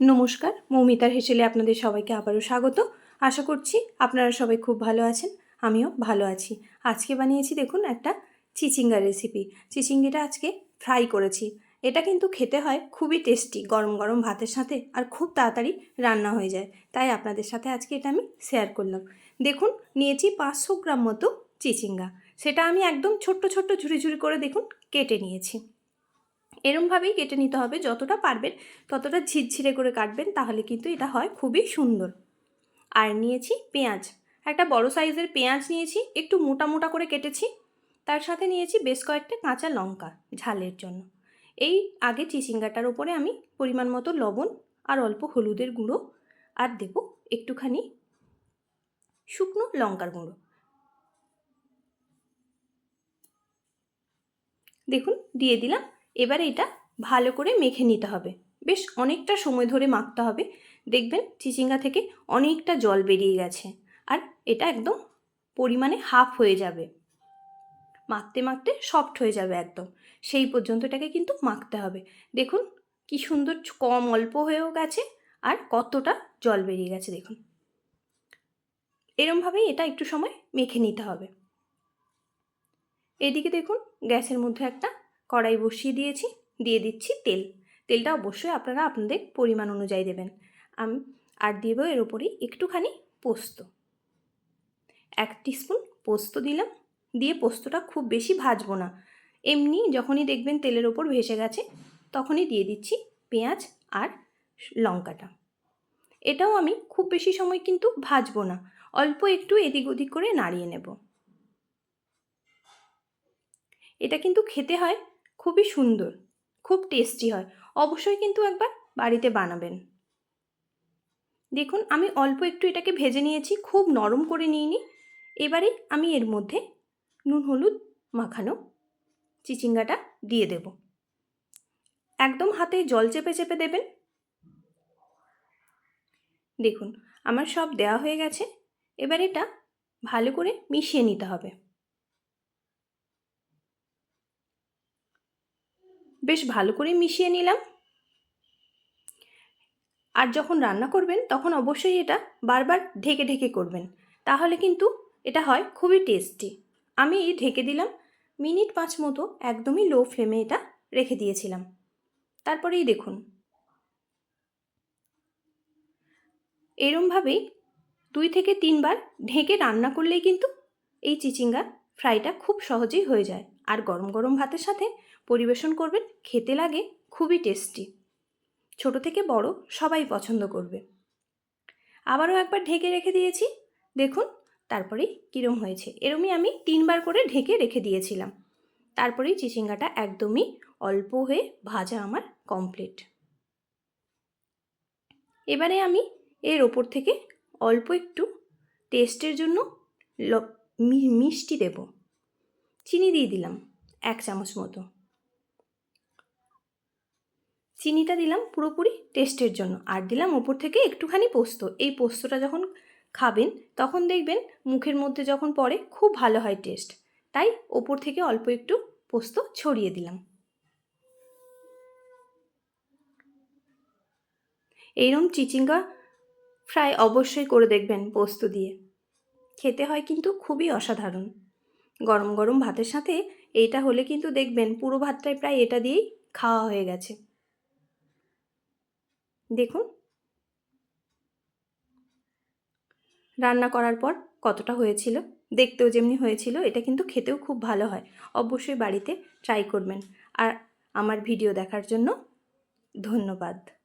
নমস্কার, মৌমিতার হেসেলে আপনাদের সবাইকে আবারও স্বাগত। আশা করছি আপনারা সবাই খুব ভালো আছেন, আমিও ভালো আছি। আজকে বানিয়েছি দেখুন একটা চিচিঙ্গা রেসিপি চিচিঙ্গিটা আজকে ফ্রাই করেছি। এটা কিন্তু খেতে হয় খুবই টেস্টি গরম গরম ভাতের সাথে আর খুব তাড়াতাড়ি রান্না হয়ে যায়। তাই আপনাদের সাথে আজকে এটা আমি শেয়ার করলাম। দেখুন, নিয়েছি পাঁচশো গ্রাম মতো চিচিঙ্গা। সেটা আমি একদম ছোট্ট ছোট্ট ঝুড়ি ঝুড়ি করে দেখুন কেটে নিয়েছি। এরমভাবেই কেটে নিতে হবে। যতটা পারবেন ততটা ঝিরঝিরে করে কাটবেন, তাহলে কিন্তু এটা হয় খুবই সুন্দর। আর নিয়েছি পেঁয়াজ। একটা বড় সাইজের পেঁয়াজ নিয়েছি, একটু মোটা মোটা করে কেটেছি। তার সাথে নিয়েছি বেশ কয়েকটা কাঁচা লঙ্কা ঝালের জন্য। এই আগে চিচিঙ্গাটার ওপরে আমি পরিমাণ মতো লবণ আর অল্প হলুদের গুঁড়ো আর দেব একটুখানি শুকনো লঙ্কার গুঁড়ো। দেখুন, দিয়ে দিলাম। এবার এটা ভালো করে মেখে নিতে হবে। বেশ অনেকটা সময় ধরে মাখতে হবে। দেখবেন চিচিঙ্গা থেকে অনেকটা জল বেরিয়ে গেছে আর এটা একদম পরিমাণে হাফ হয়ে যাবে। মাখতে মাখতে সফট হয়ে যাবে একদম। সেই পর্যন্ত এটাকে কিন্তু মাখতে হবে। দেখুন কি সুন্দর কম অল্প হয়েও গেছে আর কতটা জল বেরিয়ে গেছে দেখুন। এরমভাবেই এটা একটু সময় মেখে নিতে হবে। এদিকে দেখুন গ্যাসের মধ্যে একটা কড়াই বসিয়ে দিয়েছি, দিয়ে দিচ্ছি তেল। তেলটা অবশ্যই আপনারা আপনাদের পরিমাণ অনুযায়ী দেবেন। আমি আর দেবো এর ওপরেই একটুখানি পোস্ত। এক স্পুন পোস্ত দিলাম। দিয়ে পোস্তটা খুব বেশি ভাজবো না। এমনি যখনই দেখবেন তেলের ওপর ভেসে গেছে, তখনই দিয়ে দিচ্ছি পেঁয়াজ আর লঙ্কাটা। এটাও আমি খুব বেশি সময় কিন্তু ভাজবো না। অল্প একটু এদিক ওদিক করে নাড়িয়ে নেব। এটা কিন্তু খেতে হয় খুবই সুন্দর, খুব টেস্টি হয়। অবশ্যই কিন্তু একবার বাড়িতে বানাবেন। দেখুন, আমি অল্প একটু এটাকে ভেজে নিয়েছি, খুব নরম করে নিইনি। এবারে আমি এর মধ্যে নুন, হলুদ মাখানো চিচিঙ্গাটা দিয়ে দেব। একদম হাতে জল চেপে চেপে দেবেন। দেখুন, আমার সব দেওয়া হয়ে গেছে। এবার এটা ভালো করে মিশিয়ে নিতে হবে। বেশ ভালো করে মিশিয়ে নিলাম। আর যখন রান্না করবেন, তখন অবশ্যই এটা বারবার ঢেকে ঢেকে করবেন। তাহলে কিন্তু এটা হয় খুবই টেস্টি আমি ঢেকে দিলাম, মিনিট পাঁচ মতো একদমই লো ফ্লেমে এটা রেখে দিয়েছিলাম। তারপরেই দেখুন। এরমভাবেই দুই থেকে তিনবার ঢেকে রান্না করলেই কিন্তু এই চিচিঙ্গা ফ্রাইটা খুব সহজেই হয়ে যায়। আর গরম গরম ভাতের সাথে পরিবেশন করবেন, খেতে লাগে, খুবই টেস্টি। ছোট থেকে বড় সবাই পছন্দ করবে। আবারও একবার ঢেকে রেখে দিয়েছি। দেখুন তারপরেই কীরম হয়েছে। এরমই আমি তিনবার করে ঢেকে রেখে দিয়েছিলাম। তারপরেই চিচিঙ্গাটা একদমই অল্প হয়ে ভাজা আমার কমপ্লিট এবারে আমি এর ওপর থেকে অল্প একটু টেস্টের জন্য মিষ্টি দেব। চিনি দিয়ে দিলাম, এক চামচ মতো। চিনিটা দিলাম পুরোপুরি টেস্টের জন্য। আর দিলাম ওপর থেকে একটুখানি পোস্ত। এই পোস্তটা যখন খাবেন, তখন দেখবেন মুখের মধ্যে যখন পড়ে, খুব ভালো হয় টেস্ট তাই ওপর থেকে অল্প একটু পোস্ত ছড়িয়ে দিলাম। এইরকম চিচিঙ্গা ফ্রাই অবশ্যই করে দেখবেন পোস্ত দিয়ে। খেতে হয় কিন্তু খুবই অসাধারণ। গরম গরম ভাতের সাথে এইটা হলে কিন্তু দেখবেন পুরো ভাতটাই প্রায় এটা দিয়েই খাওয়া হয়ে গেছে। দেখুন। রান্না করার পর কতটা হয়েছিল, দেখতেও যেমনি হয়েছিল, এটা কিন্তু খেতেও খুব ভালো হয়। অবশ্যই বাড়িতে ট্রাই করবেন। আর আমার ভিডিও দেখার জন্য ধন্যবাদ।